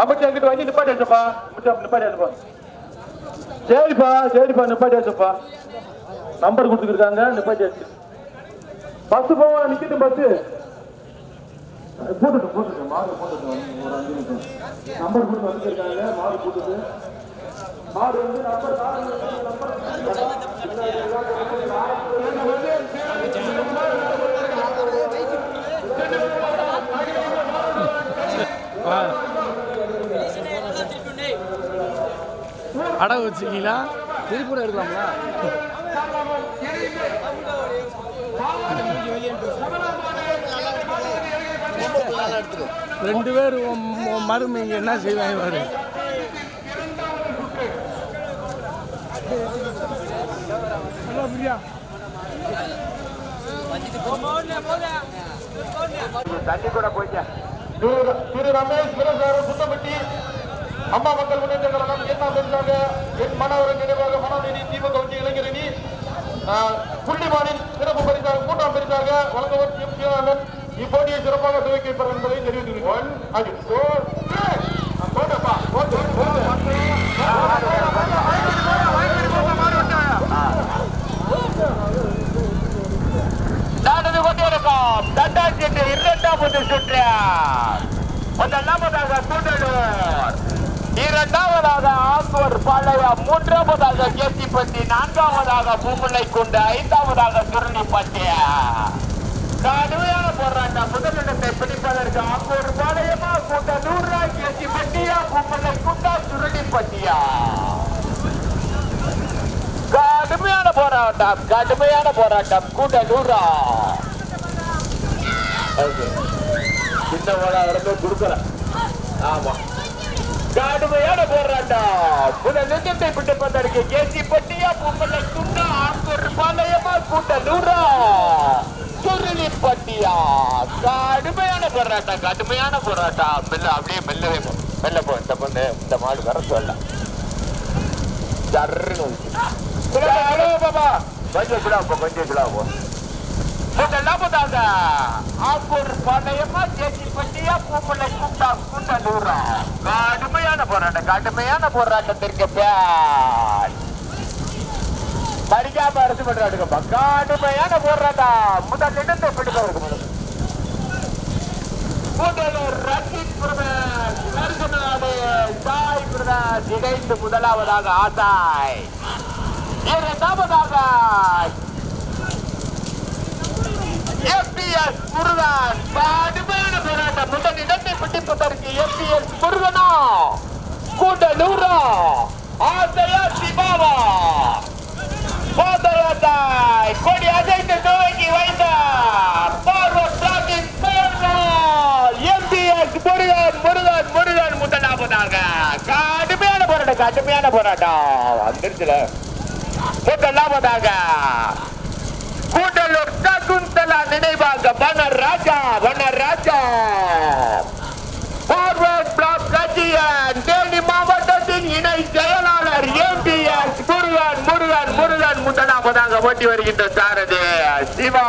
அப்படி அங்கிட்டு வண்டி நிப்பாட்டியாச்சப்பா வச்சப்பா நிப்பாட்டி சரிப்பா சரிப்பா நிப்பாட்டியாச்சப்பா நம்பர் கொடுத்துருக்காங்க நிப்பாட்டியாச்சு பஸ் போவா நிக்கட்டும் பஸ் போட்டுட்டு போட்டுட்டு மாடு போட்டுட்டு ஒரு அஞ்சு நிமிஷம். நம்பர் கொடுத்து வந்துருக்காங்க மாடு போட்டுட்டு. மாடு வந்து நம்பர் நம்பர் அடகு வச்சுக்கீங்களா? திருப்பூர் எடுக்கலாங்களா ரெண்டு பேர் மருமை இங்கே என்ன செய்வாங்க பாரு. தண்ணி கூட போயிட்டேன். திரு திரு ரமேஷ் பிரசார சுத்தப்பட்டி அம்மா மக்கள் முன்னேற்ற கழகம் என்ன பெருசாக என் மனவரன் நினைவாக மனநிதி திமுக வச்சு இளைஞரணி ஆஹ், புள்ளிமானின் சிறப்பு பரிசாக மூன்றாம் பரிசாக வழங்குவர் எம். சிவானந்தன் இப்போட்டியை சிறப்பாக துவக்கி வைப்பார் என்பதை தெரிவித்திருக்கிறேன் அது போட்டப்பா, போட்டு, போட்டு. நடந்து கொண்டிருக்கும் தண்டாட்சி இரண்டாவது சுற்று முதலாவதாக இரண்டாவதாக ஆக்கூர் பாளையம் மூன்றாவதாக கேத்திப்பட்டி நான்காவதாக பூமலை கொண்டு ஐந்தாவதாக சுருளிப்பட்டி. கடுமையான போராட்டம். முதலிடத்தை பிடிப்பதற்கு ஆக்கூர் பாளையமா கூட்டலூரா கேத்திப்பட்டியா கொண்டா குண்டா சுருளிப்பட்டியா? கடுமையான போராட்டம். கடுமையான போராட்டம். கூட்ட நூறா. இந்த வரப்போ கொடுக்கல. ஆமா. கடுமையான போராட்டம் முதல் நெஞ்சத்தை பிடிப்பதற்கு கேசி பட்டியா பொம்பளை துண்டா ஆங்கூர் பாளையமா நூறா. சுருளி பட்டியா. கடுமையான போராட்டம் கடுமையான போராட்டம். மெல்ல அப்படியே மெல்லவே போ. மெல்ல போ இந்த பொண்ணு இந்த மாடு வர சொல்ல. சர்ன்னு ஹலோ பாபா கொஞ்சம் கூட போ கொஞ்சம் கூட போ. முதலாவதாக ஆக்கூர் பாளையமா தேசி பட்டியா பூப்பளை கூட்டா கூட்டலூரா கடுமையான போராட்டம் கடுமையான போராட்டத்திற்கு பேர் படிக்காம அரசு பண்றாடுங்கப்பா கடுமையான போராட்டம். முதல் இடத்தை பிடிப்பதற்கு கூட்டலூர் சாய் இணைந்து முதலாவதாக ஆசாய். இரண்டாவதாக எம்பிஎஸ் முருகன். கடுமையான போராட்டம். முதல் இடத்தை பிடிப்பதற்கு எம்பிஎஸ் முருகனா? கூட்டலூரா ஆசையா சிவாவா பாதயாத்தாய் கொடி அசைத்து துவக்கி வைத்தார் பார்வத் ராஜின் போர்வால் எம்பிஎஸ் முருகன் முருகன் முருகன் முதலாவதாக கடுமையான போராட்டம் கடுமையான போராட்டம். வந்துருச்சுல. முதலாவதாக கூட்டலூர் சகுந்தலா நினைவாக வனராஜா வனராஜா பார்வர்ட் பிளாக் தேனி மாவட்டத்தின் இணை செயலாளர் ஏடிஆர் முருகன் முருகன் முருகன் முதலாவதாக ஓட்டி வருகின்ற சாரதி. சிவா.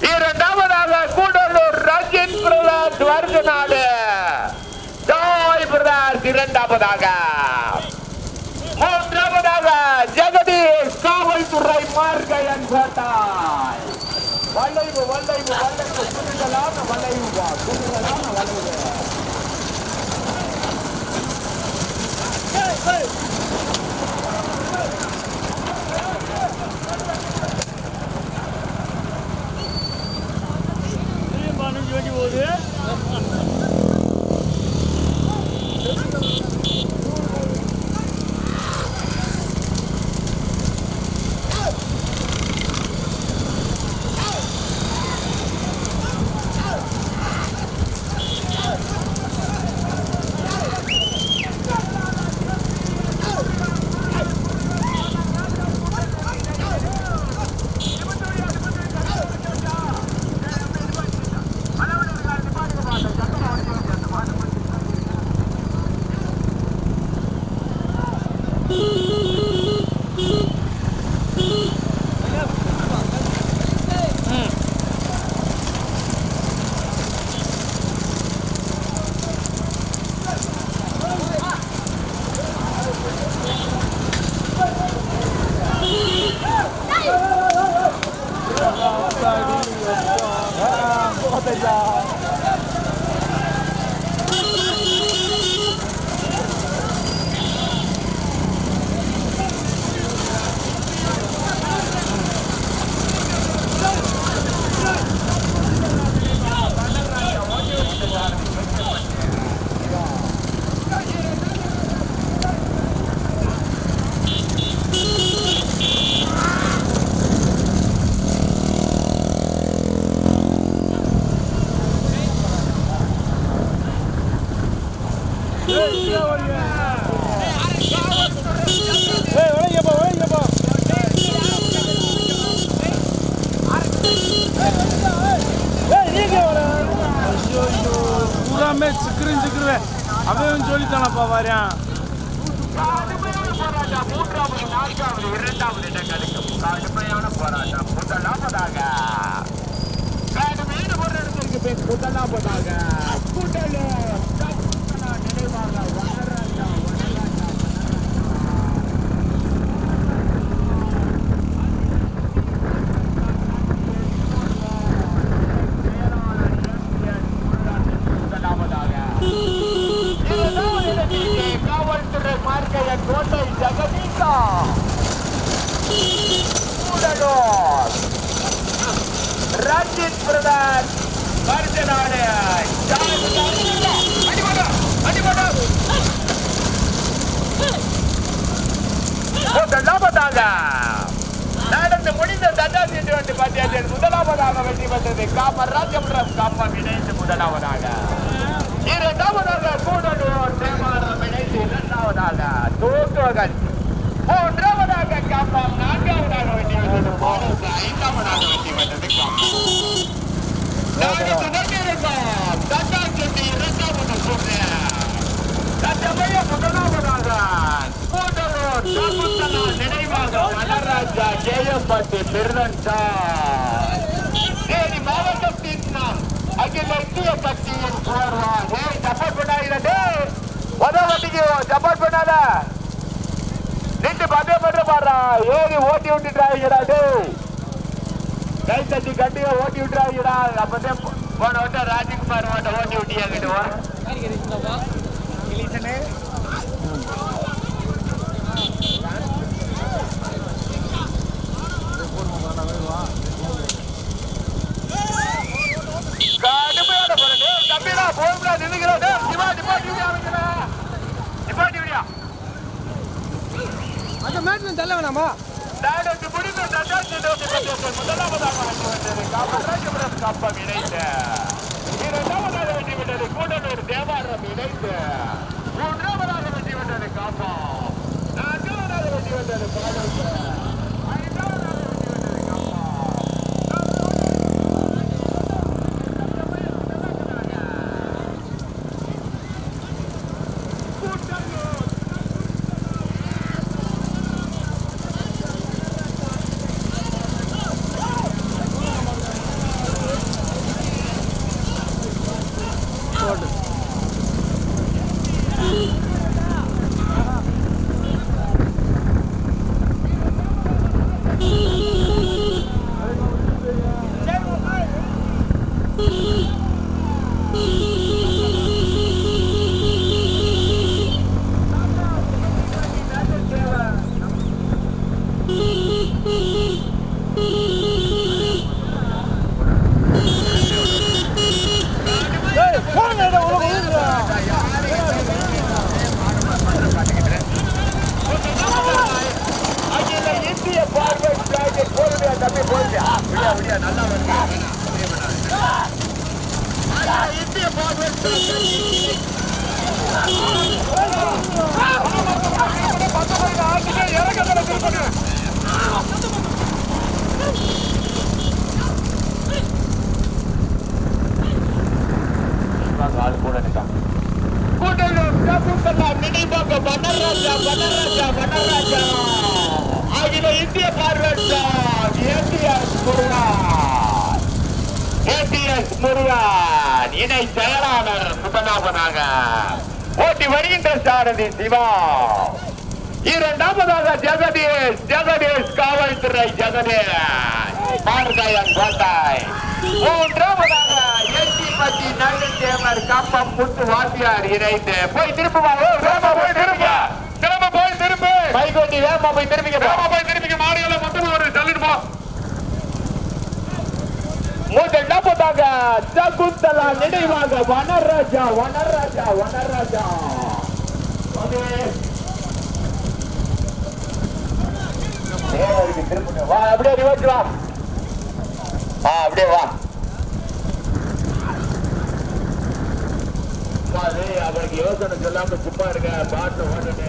இரண்டாவதாக கூடலூர் ரஜின் பிரதாஸ் வர்கநாடு ஜாய் பிரதாஸ் இரண்டாவதாக. மூன்றாவதாக ஜெகதீஷ் காவல்துறை மார்கையன் கோட்டாய். வளைவு வளைவு வளைவு குறுகலான வளைவு. வா குறுகலான வளைவு பதினஞ்சு வண்டி போகுது பூராமே சொல்லித்தானப்பா போராட்டம். மூன்றாவது நான்காவது இரண்டாவது இடங்களுக்கு கடுமையான போராட்டம். முதலாவதாக கடுமையான போராட்டத்திற்கு முதலாவதாக கூடலூர் ரஞ்சித் பிரதான் மருதநாடு முதலாவதாக நடந்து முடிந்த தண்டாசி என்று பஞ்சாயத்தில் முதலாவதாக வெற்றி பெற்றது. காமராஜம் காப்பம் இணைந்து முதலாவதாக இரண்டாவதாக கூடலூர் தேவாரம் இணைந்து இரண்டாவதாக தூக்குவகன் மூன்றாவதாக காப்பம் நான்காவதாக வெற்றி பெற்றது போனஸ் ஐந்தாவதாக வெற்றி பெற்றது மாவட்டத்தின் அகில இந்திய கட்சியின் சப்போர்ட் சப்போர்ட் பண்ணாத நின்று பந்தே பண்ற பாடுறா. ஏறி ஓட்டி விட்டுட்டாங்கடா டேய். கை தட்டி கண்டிப்பா ஓட்டி விட்டுறாங்கடா அப்பதே போன வட்டம் ராஜ்குமார் மாட்ட ஓட்டி விட்டியாங்கிடுவா கடுமையான பொருள் தம்பிடா போகும்டா நின்னுக்கிறா சிவா நிப்பாட்டி மேட்ல தள்ள வேணாமா? நாடகம் முடிந்த தண்டாசி நோக்கி பந்தயத்தில் முதலாவதாக வெற்றி பெற்றது காமராஜபுரம் கம்பம் இணைந்து. இரண்டாவதாக வெற்றி விட்டது கூடலூர் தேவாரம் இணைந்து. மூன்றாவதாக வெற்றி விட்டது காப்பம் நான்காவதாக வெற்றி விட்டது பாடல் இணை செயலாளர் முதலாவதாக ஓட்டி வருகின்ற சாரதி சிவா. இரண்டாவதாக ஜெகதீஷ் ஜெகதீஷ் காவல்துறை ஜெகதீஷ் மார்காயன் கோட்டாய் மூன்றாவதாக எட்டி பட்டி நடுத்தேவர் கம்பம் முத்து வாத்தியார் இணைந்து. போய் திரும்புவா போய் திரும்ப. திரும்ப போய் திரும்ப. மைகோட்டி வேகமா போய் திரும்பிக்க போய் திரும்பிக்க மாடியில மொத்தமா ஒரு போ. முதலாவதாக சகுந்தலா நினைவாக வனராஜா வனராஜா வனராஜா. வா அப்படியே ரிவர்ஸ் வா. ஆ அப்படியே வா. அவருக்கு யோசனை சொல்லாம சும்மா இருக்க பாட்டு ஓட்டுட்டு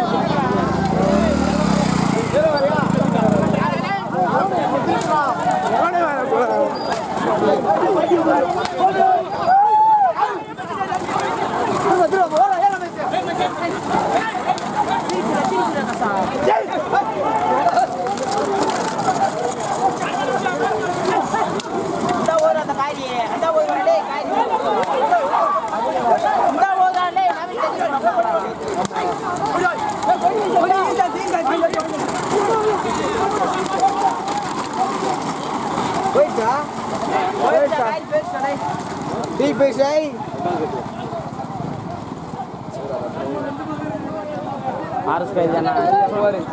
Big fish, eh? Harus kayak jana. Terima kasih.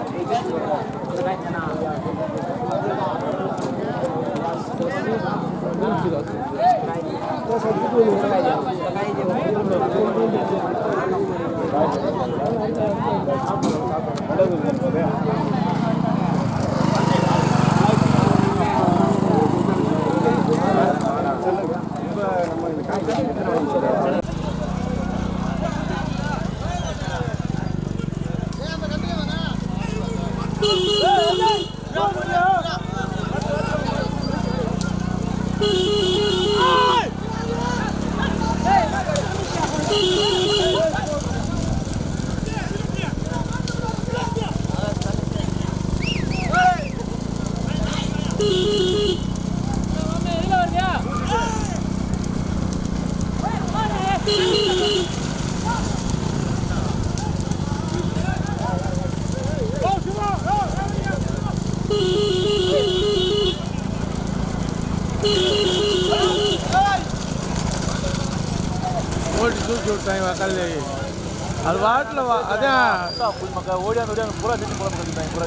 கல்லு அது வாட்டில் வா அதான். ஓடியாந்து ஓடியாந்து பூரா செஞ்சு பூரா பண்ணிட்டாங்க பூரா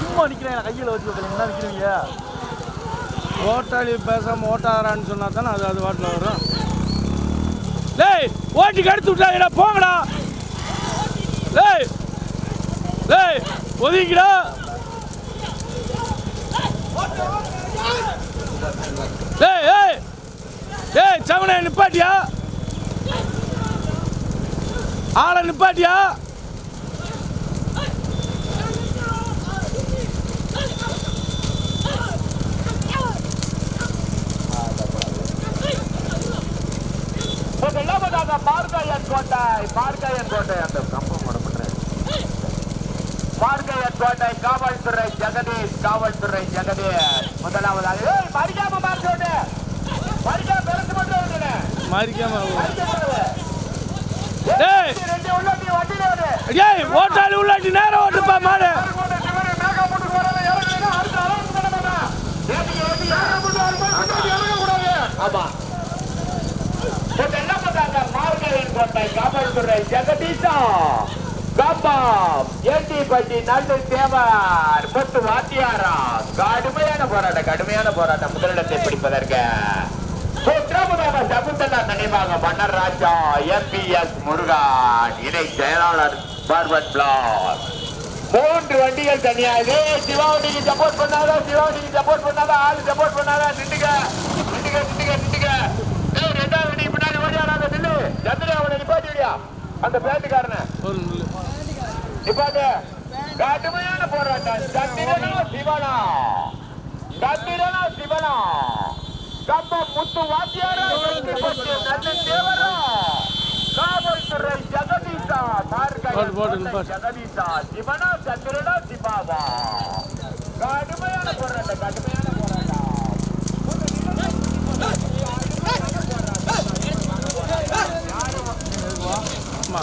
சும்மா நிக்கிறேன் கையில் வச்சு வைக்கிறீங்க என்ன நிக்கிறீங்க? ஓட்டாளி பேசாம ஓட்டாரான்னு சொன்னா தானே அது அது வாட்டில் வரும். டேய் ஓட்டி கடுத்து விட்டாங்கடா போங்கடா. டேய் டேய் ஒதுங்கிடா. டேய் ஏய் ஏய் சவனை நிப்பாட்டியா? ஆளை நிப்பாட்டியா? முதலாவதாக கோட்டை பார்க்காயன் கோட்டை அந்த கம்பம் மடப்படுறேன் பார்க்கையன் கோட்டை காவல்துறை ஜெகதீஷ் காவல்துறை ஜெகதீஷ் முதலாவதாக ஏய் மறிக்காம மாறிச்சோட்டு மாறிக்காம ஏய் ஓட்டாளி உள்ளாட்டி நேரம் ஓட்டுப்பா மாடு. ஆமா. என்ன பண்றாங்க? மார்கழியின் கோட்டை காப்பாடுத்துறை ஜெகதீஷா கம்பம் எட்டி பட்டி நட்டு தேவர் முத்து வாத்தியாரா. கடுமையான போராட்டம் கடுமையான போராட்டம். முதலிடத்தை பிடிப்பதற்கு. மூன்றாவதாக சகுந்தலா நினைவாக மன்னர் ராஜா எம்பிஎஸ் முருகன் இணை செயலாளர் பார்வன் பிளாக் மூன்று வண்டிகள் தனியாக சிவாவண்டிக்கு சப்போர்ட் பண்ணாத? சிவாவண்டிக்கு சப்போர்ட் பண்ணாத? ஆளு சப்போர்ட் பண்ணாதா? நின்றுங்க. நின்றுங்க நின்றுங்க நின்றுங்க. ரெண்டாவது வண்டி பின்னாடி ஓடியாராங்க நில்லு. சந்திரா அவனை நிப்பாட்டி விடியா. அந்த பேட்டுக்காரன. நிப்பாட்டு. கடுமையான போராட்டம். சந்திரனா சிவனா? சந்திரனா சிவனா? கம்பம் முத்து வாத்தியாரா வெற்றி பெற்ற நல்ல தேவரா காவல்துறை ஜெகதீசா மார்கை போடு, போடு, நிப்பாட்டு. ஜெகதீசா சிவனா சந்திரனா சிவாவா கடுமையான போராட்டம் கடுமையான போராட்டம் ஆமா.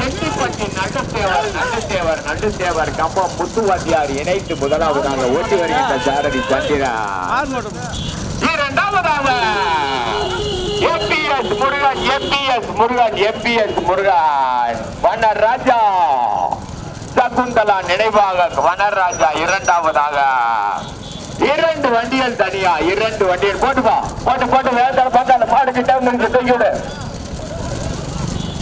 முதலாவதாக எட்டிப்பட்டி நடுத்தேவர் நடுத்தேவர் நடுத்தேவர் கம்பம் முத்துவாத்தியார் இணைத்து முதலாவதாக ஓட்டி வருகின்ற சாரதி சந்திரா. ஆறு மட்டும் இரண்டாவதாக MBS Murugan MBS Murugan MBS Murugan Vanaraja. Sakunthala நினைவாக வனர் ராஜா இரண்டாவதாக. இரண்டு வண்டிகள் தனியா இரண்டு வண்டிகள் போட்டுப்பா போட்டு போட்டு வேதனை பார்த்தால அந்த மாடு விடு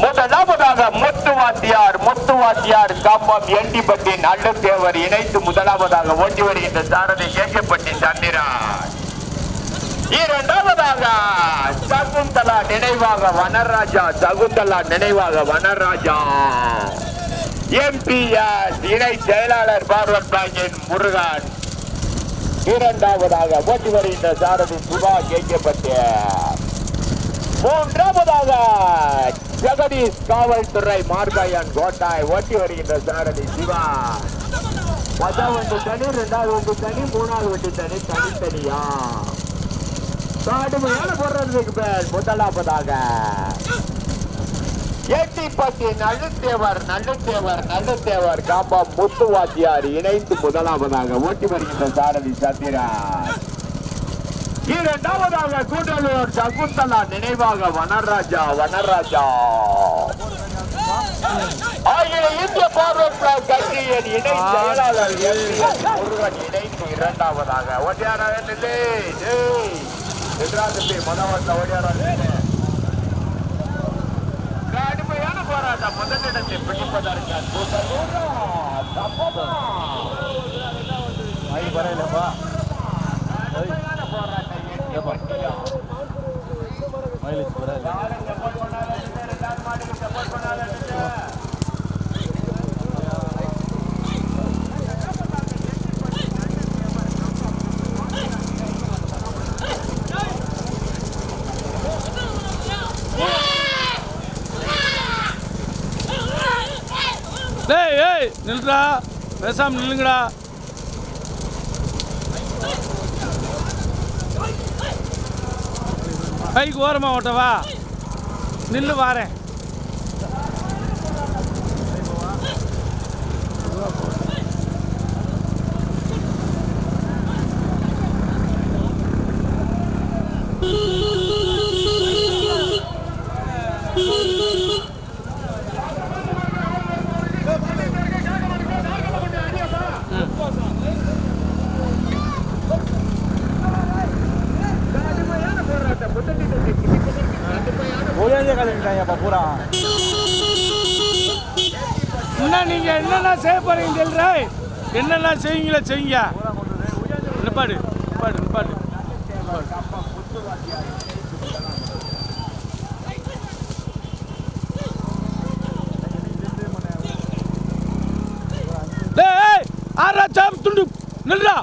முதலாவதாக முத்து வாத்தியார் முத்துவாத்தியார் முத்துவாத்தியார் கம்பம் எண்டிப்பட்டி நல்லத்தேவர் இணைத்து முதலாவதாக ஓட்டி வருகின்ற சாரதி கேட்கப்பட்டி சந்திரான் இரண்டாவதாக சகுந்தலா நினைவாக வனராஜா சகுந்தலா நினைவாக வனராஜா. எம்பிஎஸ் இணை செயலாளர் பார்வன் பாங்கின் முருகன். இரண்டாவதாக ஓட்டி வருகின்ற சாரதி சிவா கேட்கப்பட்ட மூன்றாவதாக ஜெகதீஷ் காவல்துறை மார்காயன் கோட்டாய் ஓட்டி வருகின்ற சாரதி சிவா. முதல் வண்டி தனி ரெண்டாவது ஒன்று தனி மூணாவது வண்டி தனி தனித்தனியா? கடுமையான போடுறதுக்கு பேர் முதலாவதாக. எட்டிப்பட்டி நல்லுத்தேவர் நல்லுத்தேவர் நல்லுத்தேவர் காம்பம் முத்துவாத்தியார் இணைந்து முதலாவதாக ஓட்டி வருகின்ற சாரதி சந்திரா இரண்டாவதாக கூடலூர் சகுந்தலா நினைவாக வனராஜா வனராஜா ஆகிய இந்திய பார்வர்ட் பிளாக் கட்சியின் இணை செயலாளர் எஸ். முருகன் இணைந்து இரண்டாவதாக ஒட்டியாரா நில்லு எதிராக மனவந்த ஒடியாரா கடுமையான போராட்டம் முதலிடத்தை பிடிப்பதற்கு கூட்டம் தூரம். தப்பமா. பரவாயில்லப்பா டேய் ஏய் நில்றா பேசாம நில்லுங்கடா. கைக்கு ஓரமாக ஓட்டவா? நில்லு வாரேன். என்னென்ன செய்யுங்களே செய்யுங்க. நிப்பாடு நிப்பாடு நிப்பாடு. ஆறா துண்டு நல்லா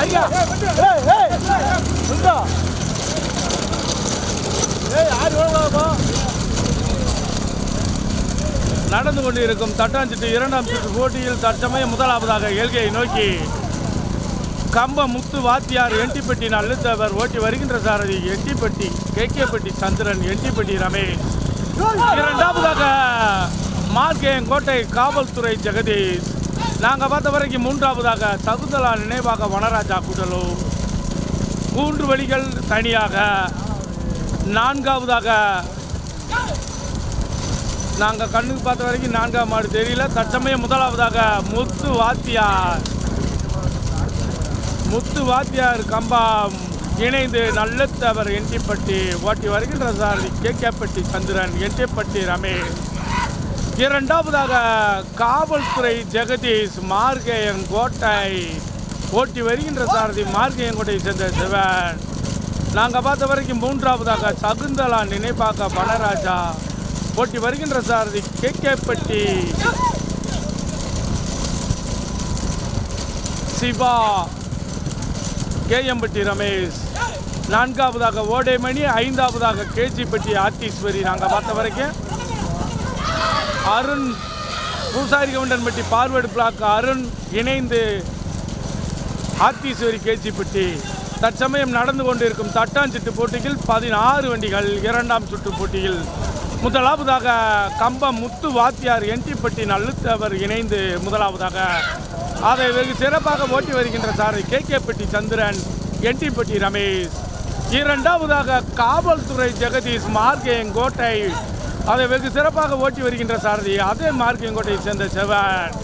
ஐயா ஏய் ஏய் நில்றா ஏய் யார் வேணுமாப்பா நடந்து கொண்டிருக்கும் தட்டாஞ்சிட்டு இரண்டாம் சுற்று போட்டியில் தற்சமயம் முதலாவதாக எல்கையை நோக்கி கம்ப முத்து வாத்தியார் எட்டிப்பட்டி நல்லத்தவர் ஓட்டி வருகின்ற சாரதி எட்டிப்பட்டி கேகேப்பட்டி சந்திரன் எட்டிப்பட்டி ரமேஷ். இரண்டாவதாக மார்க்கேயங்கோட்டை காவல்துறை ஜெகதீஷ். நாங்கள் பார்த்த வரைக்கும் மூன்றாவதாக சகுந்தலா நினைவாக வனராஜா கூட்டலும் மூன்று வழிகள் தனியாக. நான்காவதாக நாங்கள் கண்ணுக்கு பார்த்த வரைக்கும் நான்காம் மாடு தெரியல. தற்சமயம் முதலாவதாக முத்து வாத்தியார். முத்து வாத்தியார் கம்பா இணைந்து நல்லத்தவர் என்டிப்பட்டி ஓட்டி வருகின்ற சாரதி கேகேப்பட்டி சந்திரன் என்டிப்பட்டி ரமேஷ். இரண்டாவதாக காவல்துறை ஜெகதீஷ் மார்கேயன் கோட்டை ஓட்டி வருகின்ற சாரதி மார்கேயங்கோட்டை சேர்ந்த சிவன். நாங்கள் பார்த்த வரைக்கும் மூன்றாவதாக சகுந்தலா நினைப்பாக்க வனராஜா ஓட்டி வருகின்ற சாரதி கேக்கேப்பட்டி சிவா கேஎம்பட்டி ரமேஷ். நான்காவதாக ஓடைமணி ஐந்தாவதாக கேஜிப்பட்டி ஆத்தீஸ்வரி நாங்கள் பார்த்த வரைக்கும் அருண் பூசாரி கவுண்டன்பட்டி பார்வர்டு பிளாக் அருண் இணைந்து ஆத்தீஸ்வரி கேச்சிப்பட்டி தற்சமயம் நடந்து கொண்டிருக்கும் தட்டாஞ்சிட்டு போட்டியில் பதினாறு வண்டிகள் இரண்டாம் சுற்று போட்டியில். முதலாவதாக கம்பம் முத்து வாத்தியார் என்டிப்பட்டி நல்லுத்தவர் இணைந்து முதலாவதாக. அதை வெகு சிறப்பாக ஓட்டி வருகின்ற சாரை கேகேப்பட்டி சந்திரன் என்டிப்பட்டி ரமேஷ். இரண்டாவதாக காவல்துறை ஜெகதீஷ் மார்கேயங்கோட்டை அதை வெகு சிறப்பாக ஓட்டி வருகின்ற சாரதி அதே மார்க்கெங்கோட்டையை சேர்ந்த செவன்.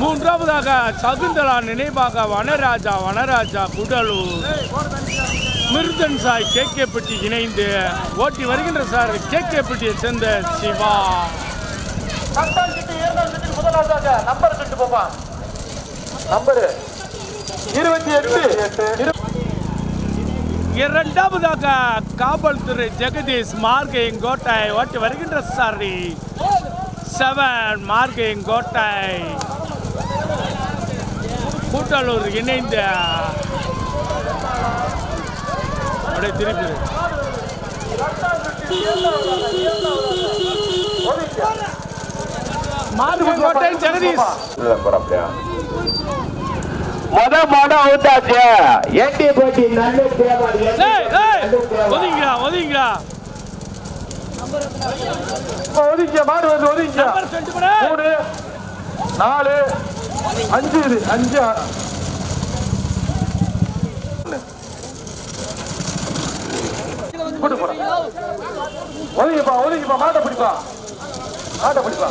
மூன்றாவதாக சகுந்தலா நினைவாக வனராஜா வனராஜா குடலூர். மிருதன் சாய் கேகேப்பட்டி இணைந்து ஓட்டி வருகின்ற சார் சேர்ந்த சிவா. சுற்றில் முதலாவதாக நம்பர் சொல்லிட்டு போப்பா நம்பரு. இருபத்தி எட்டு. இரண்டாவதாக காவல்துறை ஜெகதீஷ் மார்கையங்கோட்டை ஓட்டி வருகின்ற சாரி செவன் மார்கையங்கோட்டை கூட்டலூர் இணைந்த. அப்படியே திருப்பி. மார்கையங்கோட்டை ஜெகதீஷ். முத மாட அவுட்டாச்சு எட்டி போட்டி நல்ல ஒதுங்கிடா ஒதுங்கிடா. ஒதுங்க மாடு வந்து ஒதுங்க மூணு நாலு அஞ்சு இது அஞ்சு. ஒதுங்கிப்பா ஒதுங்கிப்பா மாட்டை பிடிப்பா. மாட்டை பிடிப்பா.